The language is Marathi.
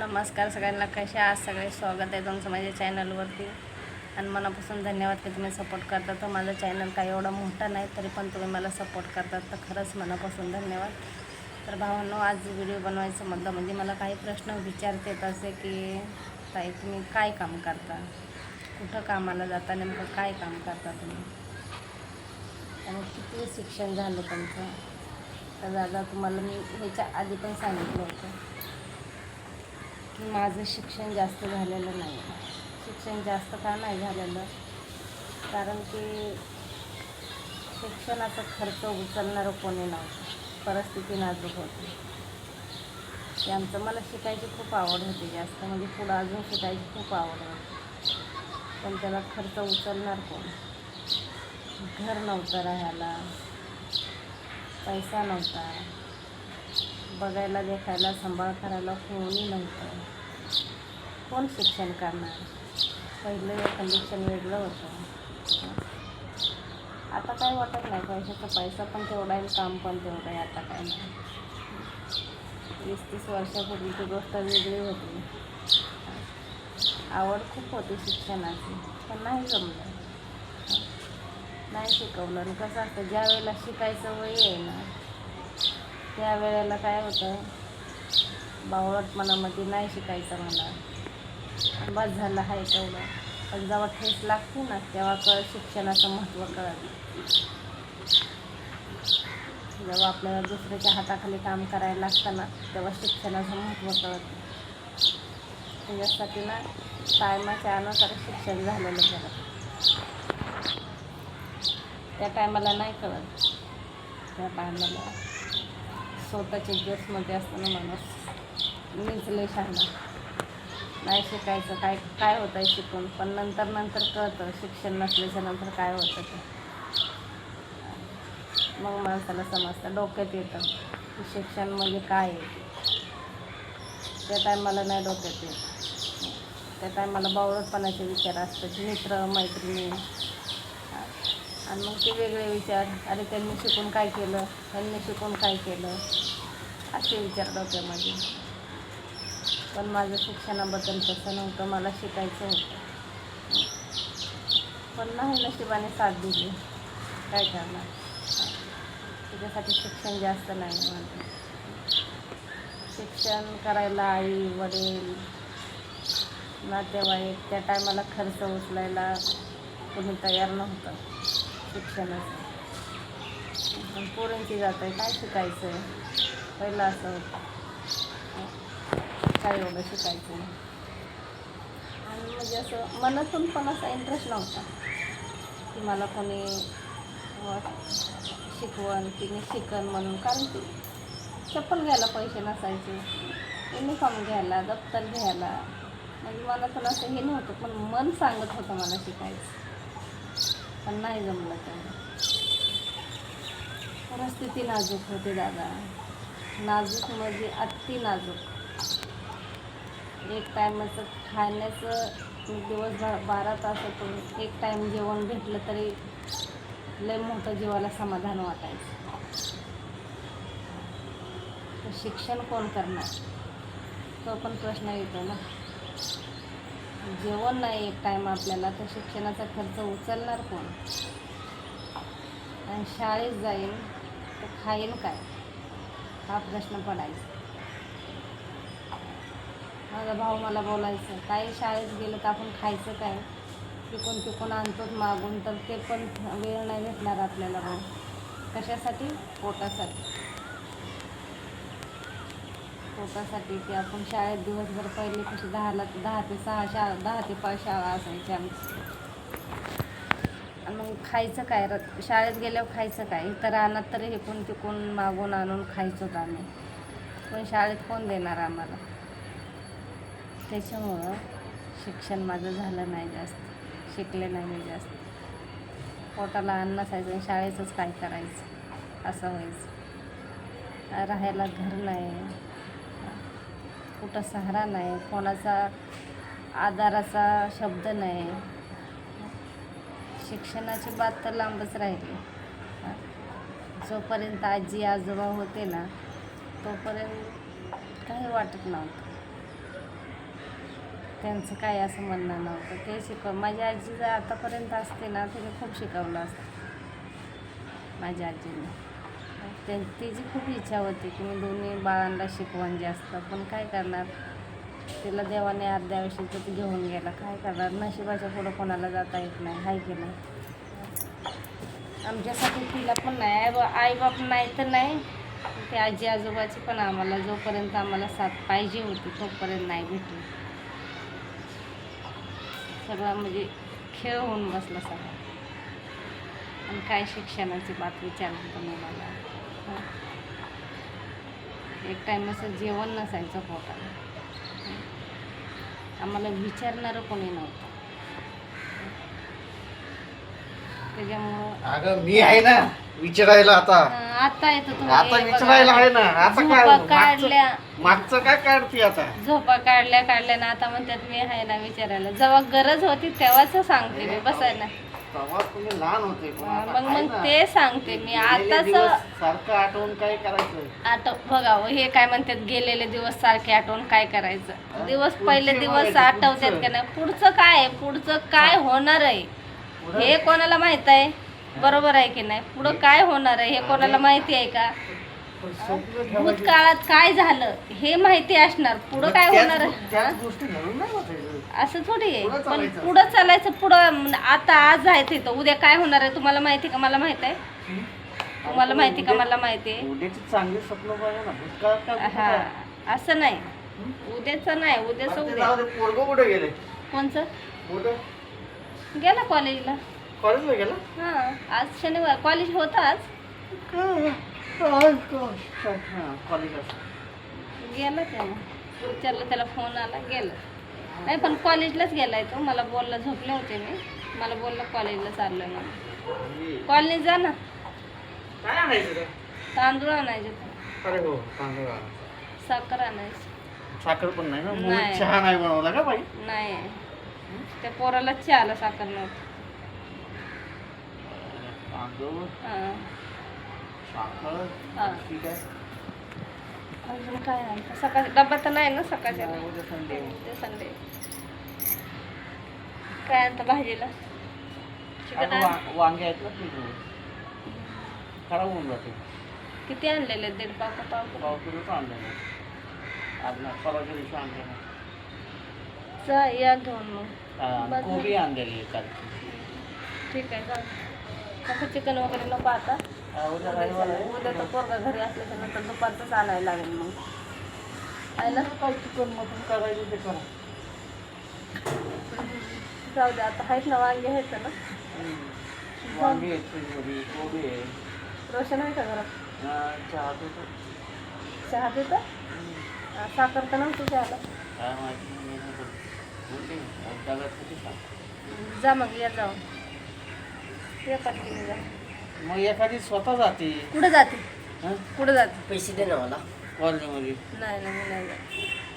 नमस्कार सगळ्यांना कसे आज सगळे? स्वागत आहे तुमचं माझ्या चॅनलवरती. आणि मनापासून धन्यवाद की तुम्ही सपोर्ट करता. तर माझं चॅनल काही एवढा मोठा नाही तरी पण तुम्ही मला सपोर्ट करतात तर खरंच मनापासून धन्यवाद. तर भावांनो आज व्हिडिओ बनवायचं म्हटलं म्हणजे मला काही प्रश्न विचारता येत असे की ताई तुम्ही काय काम करता? कुठं कामाला जाता? नेमकं काय काम करता तुम्ही? आणि किती शिक्षण झालं तुमचं? तर दादा तुम्हाला मी ह्याच्या आधी पण सांगितलं होतं. माझं शिक्षण जास्त झालेलं नाही. शिक्षण जास्त का नाही झालेलं? कारण की शिक्षणाचा खर्च उचलणारं कोणी नव्हतं. परिस्थिती नाजूक होती. की आमचं मला शिकायची खूप आवड होती जास्त. म्हणजे पुढं अजून शिकायची खूप आवड होती. पण त्याला खर्च उचलणार कोण? घर नव्हतं राहायला. पैसा नव्हता. बघायला देखायला सांभाळ करायला कोणी नव्हतं. कोण शिक्षण करणार? पहिलं कंडिशन वेगळं होतं. आता काय वाटत नाही पैशाचा पैसा पण तेवढा आहे काम पण तेवढं आहे आता काय नाही. वीस तीस वर्षापूर्वीची गोष्ट वेगळी होती. आवड खूप होती शिक्षणाची पण नाही जमलं. नाही शिकवलं. आणि कसं असतं ज्या वेळेला शिकायचं वय आहे ना त्या वेळेला काय होतं? बावळटपणामध्ये नाही शिकायचं मला. बस झालं आहे तेवढं. पण जेव्हा ठेस लागते ना तेव्हा कळ शिक्षणाचं महत्त्व कळत जेव्हा आपल्याला दुसऱ्याच्या हाताखाली काम करायला लागतं ना तेव्हा शिक्षणाचं महत्त्व कळत त्याच्यासाठी ना टायमाच्या अनुसार शिक्षण झालेलं बरं. त्या टायमाला नाही कळत. त्या टायमाला स्वतःच्या गेट्समध्ये असताना माणूस मीच लय शहाणा नाही शिकायचं काय काय होतं आहे शिकून? पण नंतर नंतर कळतं शिक्षण नसल्याच्या नंतर काय होतं ते. मग माणसाला समजतं डोक्यात येतं की शिक्षण म्हणजे काय आहे त्या टायमाला नाही डोक्यात येत. त्या टायमाला बावळटपणाचे विचार असतात मित्र मैत्रिणी आणि मग ते वेगळे विचार. अरे त्यांनी शिकून काय केलं? त्यांनी शिकून काय केलं? असे विचार डोक्यामध्ये. पण माझं शिक्षणाबद्दल तसं नव्हतं. मला शिकायचं होतं. पण नाही नशिबाने साथ दिली. काय करणार? त्याच्यासाठी शिक्षण जास्त नाही माझं शिक्षण करायला आई वडील नातेवाईक त्या टायमाला खर्च उचलायला कोणी तयार नव्हतं. शिक्षणाचं. पण पोरांची जात आहे काय शिकायचं आहे पहिलं असं काय एवढं शिकायचं आणि म्हणजे असं मनातून पण असा इंटरेस्ट नव्हता. की मला कोणी शिकवण की मी शिकन म्हणून. कारण की चप्पल घ्यायला पैसे नसायचे. युनिफॉर्म घ्यायला दप्तर घ्यायला. म्हणजे मला पण असं हे नव्हतं पण मन सांगत होतं मला शिकायचं. पण नाही जमलं तेवढं परिस्थिती नाजूक होते दादा. नाजूक म्हणजे अति नाजूक. एक टायमाचं खाण्याचं दिवसभर बारा तासातून एक टाईम जेवण भेटलं तरी लय मोठं जीवाला समाधान वाटायचं. शिक्षण कोण करणार? तो पण प्रश्न येतो ना. जेवण नाही एक टाईम आपल्याला तर शिक्षणाचा खर्च उचलणार कोण? आणि शाळेत जाईन तर खाईन काय? हा प्रश्न पडायचा. माझा भाऊ मला बोलायचं काय शाळेत गेलं तर आपण खायचं काय? तिकून तिकून आणतोच मागून तर ते पण वेळ नाही भेटणार आपल्याला भाऊ. कशासाठी? पोटासाठी. पोटासाठी की आपण शाळेत दिवसभर पहिले कशी दहाला दहा ते सहा शाळा दहा ते पाच शाळा असायची आमची आणि मग खायचं काय? र शाळेत गेल्यावर खायचं काय? इतर रानात तरी हिकून तिकून मागून आणून खायचोत आम्ही. पण शाळेत कोण देणार आम्हाला? त्याच्यामुळं शिक्षण माझं झालं नाही जास्त. शिकले नाही मी जास्त. पोटाला अन्न नसायचं आणि शाळेचंच काय करायचं? असं व्हायचं. राहायला घर नाही. कुठं सहारा नाही कोणाचा आधाराचा शब्द नाही. शिक्षणाची बात तर लांबच राहिली. जोपर्यंत आजी आजोबा होते ना तोपर्यंत काही वाटत नव्हतं. त्यांचं काय असं म्हणणं नव्हतं. ते शिकव माझी आजी जर आतापर्यंत असते ना तिने खूप शिकवलं असतं. माझ्या आजीने. त्यां तिची खूप इच्छा होती की मी दोन्ही बाळांना शिकवण जास्त पण काय करणार? तिला देवाने अर्ध्या आयुष्याचं घेऊन गेला. काय करणार? नशिबाच्या पुढं कोणाला जाता येत नाही हाय की नाही? आमच्यासाठी तिला पण नाही. आई बा आईबाप नाही तर नाही. ते आजी आजोबाची पण आम्हाला जोपर्यंत आम्हाला साथ पाहिजे होती तोपर्यंत नाही भेटली. सगळं म्हणजे खेळ होऊन बसला सगळं. आणि काय शिक्षणाची बात विचारली तुम्ही मला? एक टायमाचं जेवण नसायचं पोटाला. हं? आम्हाला विचारणारं कोणी नव्हतं. त्याच्यामुळं अगं मी आहे ना विचारायला आता. आता येतो तुम्ही आता. विचारायला आहे ना. आता काय झोपा मागचं काढल्या मागचं काय काढते आता? झोपा काढल्या काढल्या ना आता म्हणतात मी आहे ना विचारायला. जेव्हा गरज होती तेव्हाच सांगते मी बसायला. तेव्हा तुम्ही लहान होते. पण आता मग आहे मग ना. ते सांगते मी. गेलेले आताच दिवस सारखं आठवून काय करायचं आठव बघावं हे काय म्हणतात गेलेले दिवस सारखे आठवून काय करायचं? दिवस पुढचे पहिले दिवस बघायचं, आठवतात पुढचं. का नाही? पुढचं काय आहे? पुढचं काय होणार आहे? पुढं? हे कोणाला माहीत आहे? बरोबर आहे की नाही? पुढं काय होणार आहे? हे कोणाला माहिती आहे का? पण स्वप्न ठेवायचे. भूतकाळात काय झालं? हे माहिती असणार. पुढं काय त्याच- होणार आहे? त्याच? गोष्टी घडून नाही बसायचं. असं थोडी आहे. पण. पुढं चालायचं पुढं म, आता आज आहे तिथं उद्या काय होणार आहे तुम्हाला माहिती का? मला माहीत आहे. तुम्हाला माहिती का? मला माहिती आहे. उद्याची चांगली स्वप्न बघा ना. भूतकाळ काय हा. असं नाही. उद्याचं नाही उद्याचं उद्या. पोरगं कुठे गेले? कोणचं? कुठं? गेला कॉलेजला. कॉलेजला गेला? हां आज शनिवार कॉलेज होतं आज. कॉलेज गेला त्यानं विचारलं त्याला फोन आला गेलं. नाही पण कॉलेजलाच गेलाय तो. मला बोलला झोपले होते मी. मला बोलला कॉलेजला चाललोय म्हणून. कॉलेज जा ना. काय आणायचं रे? तांदूळ आणायचे अरे हो तांदूळ. साखर आणायची. साखर पण नाही ना. चहा नाही बनवला का बाई? नाही. त्या पोराला चहाला साखर नव्हती. तांदूळ. हां. साखर. हां. ठीक आहे. अजून काय आणतं सकाळ डब्बा तर नाही ना सकाळच्या. ते संडे काय आणतं भाजीला? चिकन आण. वा- वांगे आहेत ना तुझे. खराब होऊन जाते किती आणलेले दीड पाव का पाव किलो? पाव किलोच आणलेलं आज ना परवाच्या दिवशी आणलेलं जा या घेऊन मग. बरं. कोबी आणलेली आहे काल ठीक आहे जा नको चिकन वगैरे नको आता. उद्या तर पोरगा घरी असल्याच्या नंतर दुपारचंच आणायला लागेल मग. आयला काय चिकन मटन करायचं ते करा. जाऊ दे आता आहेत ना वांगे आहेत ना. वांगे कोबी आहे. रोशन आहे का घरात? हा, चहा पितो. चहा. हा, साखर तर नव्हती चहाला. जा मग या जाऊ. मग एखादी स्वतः जाते. कुठं जाते? हं? कुठं जाते? पैसे दे ना मला. कॉलनीमध्ये. नाही नाही मी नाही जात.